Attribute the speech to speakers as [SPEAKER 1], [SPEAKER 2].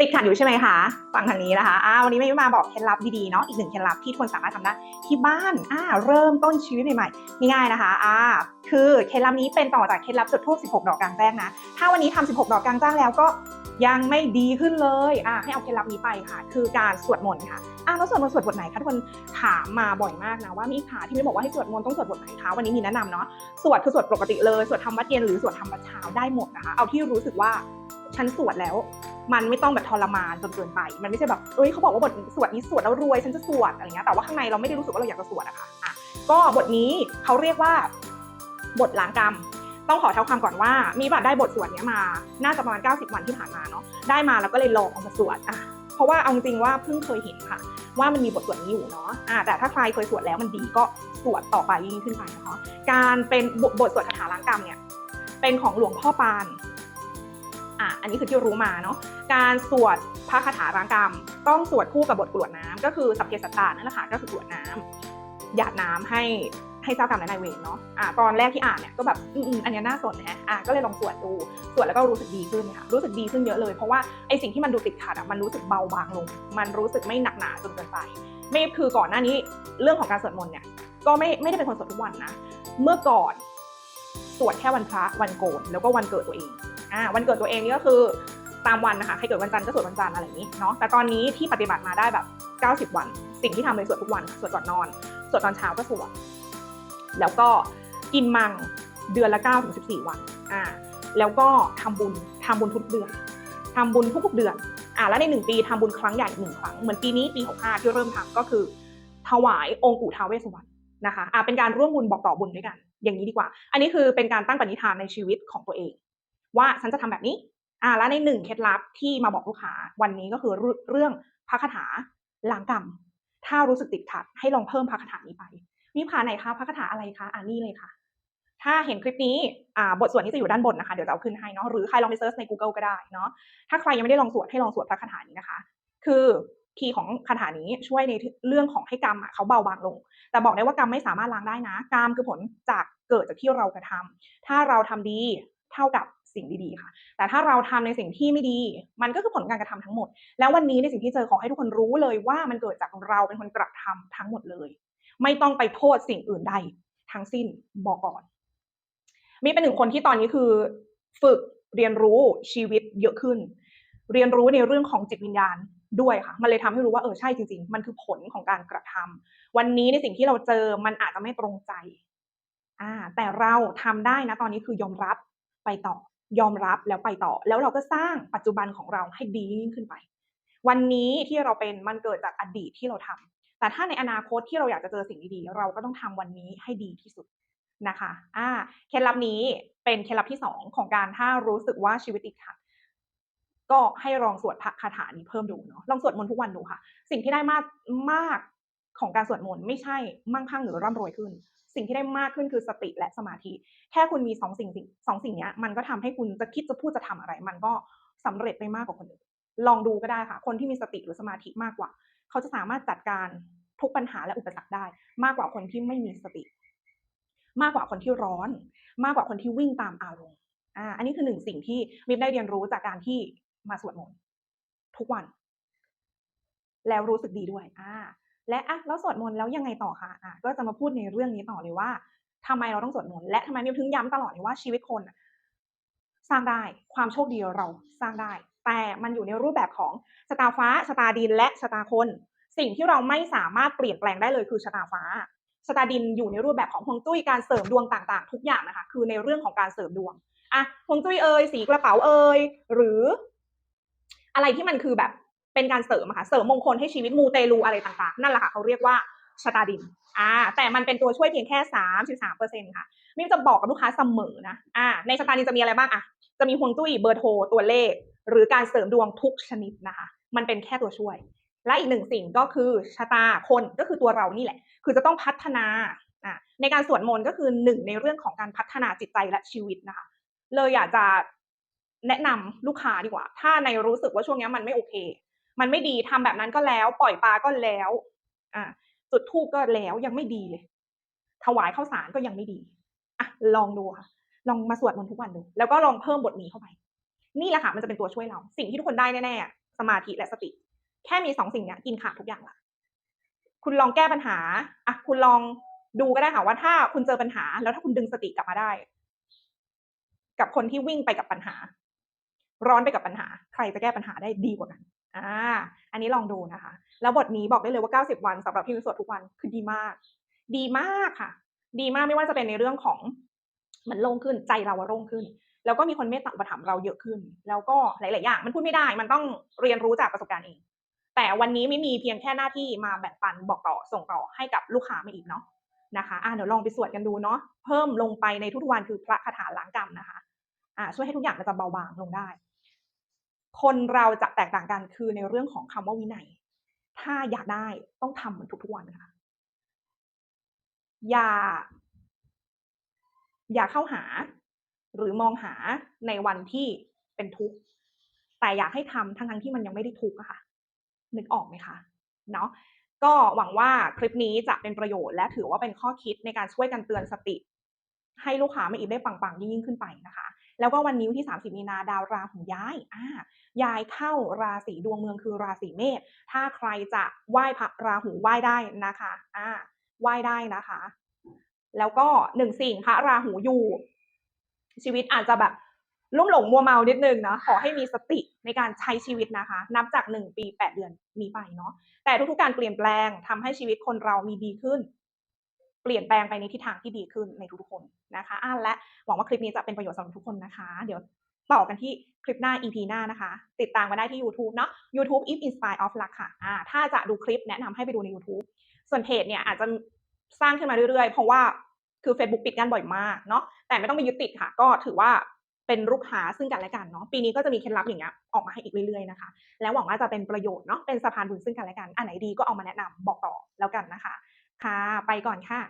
[SPEAKER 1] ติดขัดอยู่ใช่ไหมคะฟังทางนี้นะคะอ่าวันนี้แม่มาบอกเคล็ดลับดีๆเนาะอีกหนึ่งเคล็ดลับที่ทุกคนสามารถทำได้ที่บ้านอ่าเริ่มต้นชีวิตใหม่ๆง่ายๆนะคะอ่าคือเคล็ดลับนี้เป็นต่อจากเคล็ดลับจุดทูบ16 ดอกกลางแจ้งนะ ถ้าวันนี้ทำ16 ดอกกลางแจ้งแล้วก็ยังไม่ดีขึ้นเลยอ่าให้เอาเคล็ดลับนี้ไปค่ะ คือการสวดมนต์ค่ะอ่าแล้วสวดมนต์สวดบทไหนคะทุกคนถามมาบ่อยมากนะว่ามีขาที่ไม่บอกว่าให้สวดมนต์ต้องสวดบทไหนคะวันนี้มีแนะนำเนาะสวดคือสวดปกติเลยสวดธรรมวัดเย็นหรือสวดธรรมวัดเช้าได้หมดนะคะ เอาที่รู้สึกว่าฉันสวดแล้ว มันไม่ต้องแบบทรมานจนเกินไป มันไม่ใช่แบบเอ้ยเขาบอกว่าบทสวดนี้สวดแล้วรวยฉันจะสวดอะไรเงี้ยแต่ว่าข้างในเราไม่ได้รู้สึกว่าเราอยากจะสวดอะค่ะอะก็บทนี้เขาเรียกว่า บทล้างกรรมต้องขอเท้าความก่อนว่า มีบัตรได้บทสวดเนี้ยมา น่าจะประมาณ 90 วันที่ผ่านมาเนาะได้มาแล้วก็เลยลองเอามาสวดอะเพราะว่าเอาจริงๆว่าเพิ่งเคยเห็นค่ะ ว่ามันมีบทสวดนี้อยู่เนาะอ่าแต่ถ้าใครเคยสวดแล้วมันดีก็สวดต่อไปยิ่งขึ้นไปนะคะการเป็นบบทสวดคาถาล้างกรรมเนี่ยเป็นของหลวงพ่อปาน อะอันนี้คือที่รู้มาเนาะการสวดพระคาถาล้างกรรม ต้องสวดคู่กับบทกรวดน้ำก็คือสัพเพสัตตานั่นแหละค่ะก็คือกรวดน้ำหยาดน้ำให้ให้เจ้ากรรมและนายเวรเนาะอะตอนแรกที่อ่านเนี่ยก็แบบอืมอันนี้น่าสนนะอะก็เลยลองสวดดูสวดแล้วก็รู้สึกดีขึ้นค่ะรู้สึกดีขึ้นเยอะเลยเพราะว่าไอสิ่งที่มันดูติดขัดอะมันรู้สึกเบาบางลง มันรู้สึกไม่หนักหนาจนเกินไป ไม่คือก่อนหน้านี้เรื่องของการสวดมนต์เนี่ยก็ไม่ไม่ได้เป็นคนสวดทุกวันนะเมื่อก่อนสวดแค่วันพระวันโกนแล้วก็วันเกิดตัวเอง อ่าวันเกิดตัวเองนี่ก็คือตามวันนะคะใครเกิดวันจันทร์ก็สวดวันจันทร์อะไรอย่างนี้เนาะแต่ตอนนี้ที่ปฏิบัติมาได้แบบ 90 วัน สิ่งที่ทำเลยสวดทุกวันสวดก่อนนอนสวดตอนเช้าก็สวดแล้วก็กินมังเดือนละ9ถึง14 วันอ่าแล้วก็ทำบุญทำบุญทุกเดือนทำบุญทุกๆเดือนอ่าแล้วในหนึ่งปีทำบุญครั้งใหญ่หนึ่งครั้งเหมือนปีนี้ปี65ที่เริ่มทำก็คือ ถวายองค์ปู่ท้าวเวสสุวรรณนะคะอ่าเป็นการร่วมบุญบอกต่อบุญด้วยกัน อย่างนี้ดีกว่า อันนี้คือเป็นการตั้งปณิธานในชีวิตของตัวเอง ว่าฉันจะทำแบบนี้อ่าแล้วในหนึ่งเคล็ดลับที่มาบอกลูกค้าวันนี้ก็คือเรื่องพระคาถาล้างกรรม ถ้ารู้สึกติดขัด ให้ลองเพิ่มพระคาถานี้ไปมีพระไหนคะพระคาถาอะไรคะอ่านี่เลยค่ะ ถ้าเห็นคลิปนี้อ่าบทสวดนี้จะอยู่ด้านบนนะคะ เดี๋ยวจะเอาขึ้นให้เนาะหรือใครลองไปเซิร์ชใน Google ก็ได้เนาะถ้าใครยังไม่ได้ลองสวดให้ลองสวดพระคาถานี้นะคะ คือคีย์ของคาถานี้ช่วยในเรื่องของให้กรรมอะเขาเบาบางลง แต่บอกได้ว่ากรรมไม่สามารถล้างได้นะ กรรมคือผลจากเกิดจากที่เรากระทำถ้าเราทำดีเท่ากับ สิ่งดีๆค่ะ แต่ถ้าเราทำในสิ่งที่ไม่ดี มันก็คือผลการกระทำทั้งหมด แล้ววันนี้ในสิ่งที่เจอขอให้ทุกคนรู้เลยว่ามันเกิดจากเราเป็นคนกระทำทั้งหมดเลย ไม่ต้องไปโทษสิ่งอื่นใดทั้งสิ้นบอกก่อน มีเป็นหนึ่งคนที่ตอนนี้คือ ฝึกเรียนรู้ชีวิตเยอะขึ้น เรียนรู้ในเรื่องของจิตวิญญาณด้วยค่ะ มันเลยทำให้รู้ว่าเออใช่จริง ๆ มันคือผลของการกระทำวันนี้ในสิ่งที่เราเจอมันอาจจะไม่ตรงใจ อ่า แต่เราทำได้นะตอนนี้คือยอมรับไปต่อ ยอมรับแล้วไปต่อ แล้วเราก็สร้างปัจจุบันของเราให้ดียิ่งขึ้นไป วันนี้ที่เราเป็นมันเกิดจากอดีตที่เราทำแต่ถ้าในอนาคตที่เราอยากจะเจอสิ่งดีๆเราก็ต้องทำวันนี้ให้ดีที่สุดนะคะอ่าเคล็ดลับนี้เป็นเคล็ดลับที่สองของการถ้ารู้สึกว่าชีวิตติดขัดก็ให้ลองสวดพระคาถานี้เพิ่มดูเนาะลองสวดมนต์ทุกวันดูค่ะ สิ่งที่ได้มากมาก ของการสวดมนต์ไม่ใช่มั่งคั่งหรือร่ำรวยขึ้น สิ่งที่ได้มากขึ้นคือสติและสมาธิ แค่คุณมีสองสิ่งสองสิ่งนี้มันก็ทำให้คุณจะคิดจะพูดจะทำอะไร มันก็สำเร็จไปมากกว่าคนอื่นลองดูก็ได้ค่ะ คนที่มีสติหรือสมาธิมากกว่า เขาจะสามารถจัดการทุกปัญหาและอุปสรรคได้ มากกว่าคนที่ไม่มีสติ มากกว่าคนที่ร้อน มากกว่าคนที่วิ่งตามอารมณ์อ่าอันนี้คือหนึ่งสิ่งที่มิฟได้เรียนรู้จากการที่มาสวดมนต์ทุกวัน แล้วรู้สึกดีด้วยอ่า และอะแล้วสวดมนต์แล้วยังไงต่อคะอะก็จะมาพูดในเรื่องนี้ต่อเลยว่าทำไมเราต้องสวดมนต์และทำไมมิวถึงย้ำตลอดเลยว่าชีวิตคนสร้างได้ความโชคดีเราสร้างได้ แต่มันอยู่ในรูปแบบของชะตาฟ้าชะตาดิน และชะตาคน สิ่งที่เราไม่สามารถเปลี่ยนแปลงได้เลยคือชะตาฟ้าชะตาดินอยู่ในรูปแบบของฮวงจุ้ยการเสริมดวงต่างๆ ทุกอย่างนะคะคือในเรื่องของการเสริมดวงอะฮวงจุ้ยเอ่ยสีกระเป๋าเอ่ยหรือ อะไรที่มันคือแบบ เป็นการเสริมอะค่ะเสริมมงคลให้ชีวิตมูเตลูอะไรต่างๆ นั่นแหละค่ะเขาเรียกว่าชะตาดินอ่าแต่มันเป็นตัวช่วยเพียงแค่สามสิบสามเปอร์เซ็นค่ะมิมจะบอกกับลูกค้าเสมอนะอ่าในชะตาดินจะมีอะไรบ้างอะจะมีฮวงจุ้ยเบอร์โทรตัวเลข หรือการเสริมดวงทุกชนิดนะคะ มันเป็นแค่ตัวช่วย และอีกหนึ่งสิ่งก็คือชะตาคนก็คือตัวเรานี่แหละ คือจะต้องพัฒนาอ่าในการสวดมนต์ก็คือหนึ่งในเรื่องของการพัฒนาจิตใจและชีวิตนะคะ เลยอยากจะแนะนำลูกค้าดีกว่า ถ้าในรู้สึกว่าช่วงนี้มันไม่โอเค มันไม่ดีทำแบบนั้นก็แล้ว ปล่อยปลาก็แล้ว อ่าจุดทูบก็แล้วยังไม่ดีเลย ถวายข้าวสารก็ยังไม่ดีอะลองดูค่ะลองมาสวดมนต์ทุกวันดู แล้วก็ลองเพิ่มบทนี้เข้าไป นี่แหละค่ะมันจะเป็นตัวช่วยเรา สิ่งที่ทุกคนได้แน่ๆสมาธิและสติ แค่มีสองสิ่งเนี้ยกินขาดทุกอย่างละคุณลองแก้ปัญหาอะคุณลองดูก็ได้ค่ะว่าถ้าคุณเจอปัญหา แล้วถ้าคุณดึงสติกลับมาได้ กับคนที่วิ่งไปกับปัญหา ร้อนไปกับปัญหา ใครจะแก้ปัญหาได้ดีกว่ากัน อ่า อันนี้ลองดูนะคะ แล้วบทนี้บอกได้เลยว่า 90 วันสำหรับพี่วิสวดทุกวันคือดีมาก ดีมากค่ะ ดีมากไม่ว่าจะเป็นในเรื่องของมันโล่งขึ้นใจเราโล่งขึ้น แล้วก็มีคนเมตตาอุปถัมเราเยอะขึ้น แล้วก็หลาย ๆ อย่าง มันพูดไม่ได้ มันต้องเรียนรู้จากประสบการณ์เอง แต่วันนี้ไม่มีเพียงแค่หน้าที่มาแบ่งปันบอกต่อส่งต่อให้กับลูกค้ามาอีกเนาะนะคะอะเดี๋ยวลองไปสวดกันดูเนาะเพิ่มลงไปในทุกวันคือพระคาถาล้างกรรมนะคะอ่าช่วยให้ทุกอย่างมันจะเบาบางลงได้ คนเราจะแตกต่างกันคือในเรื่องของคำว่าวินัย ถ้าอยากได้ต้องทำมันทุกๆวันค่ะ อย่า อย่าเข้าหา หรือมองหาในวันที่เป็นทุกข์แต่อยากให้ทำทั้งทั้งๆที่มันยังไม่ได้ทุกข์ค่ะ นึกออกไหมคะเนาะก็หวังว่าคลิปนี้จะเป็นประโยชน์และถือว่าเป็นข้อคิดในการช่วยกันเตือนสติ ให้ลูกค้ามาอีกได้ปังๆยิ่งขึ้นไปนะคะ แล้วก็วันนี้วันที่ 30 มีนาดาวราหูย้ายอ่าย้ายเข้าราศีดวงเมืองคือราศีเมษถ้าใครจะไหว้พระราหูไหว้ได้นะคะอ่าไหว้ได้นะคะ แล้วก็หนึ่งสิ่งพระราหูอยู่ ชีวิตอาจจะแบบลุ่มหลงมัวเมานิดนึงนะขอให้มีสติในการใช้ชีวิตนะคะ นับจากหนึ่งปีแปดเดือนนี้ไปเนาะแต่ทุกๆการเปลี่ยนแปลงทำให้ชีวิตคนเรามีดีขึ้น เปลี่ยนแปลงไปในทิศทางที่ดีขึ้นในทุกๆคนนะคะอะและหวังว่าคลิปนี้จะเป็นประโยชน์สำหรับทุกคนนะคะ เดี๋ยวต่อกันที่คลิปหน้า EP หน้านะคะ ติดตามมาได้ที่ YouTube เนาะ YouTube if inspire of luck ค่ะอ่าถ้าจะดูคลิปแนะนำให้ไปดูใน YouTube ส่วนเพจเนี่ยอาจจะสร้างขึ้นมาเรื่อยๆ เพราะว่าคือ Facebook ปิดกันบ่อยมากเนาะแต่ไม่ต้องไปยึดติดค่ะ ก็ถือว่าเป็นลูกค้าซึ่งกันและกันเนาะปีนี้ก็จะมีเคล็ดลับอย่างเงี้ยออกมาให้อีกเรื่อยๆนะคะ แล้วหวังว่าจะเป็นประโยชน์เนาะเป็นสะพานบุญซึ่งกันและกันอันไหนดีก็เอามาแนะนำบอกต่อแล้วกันนะคะ ค่ะ ไปก่อนค่ะ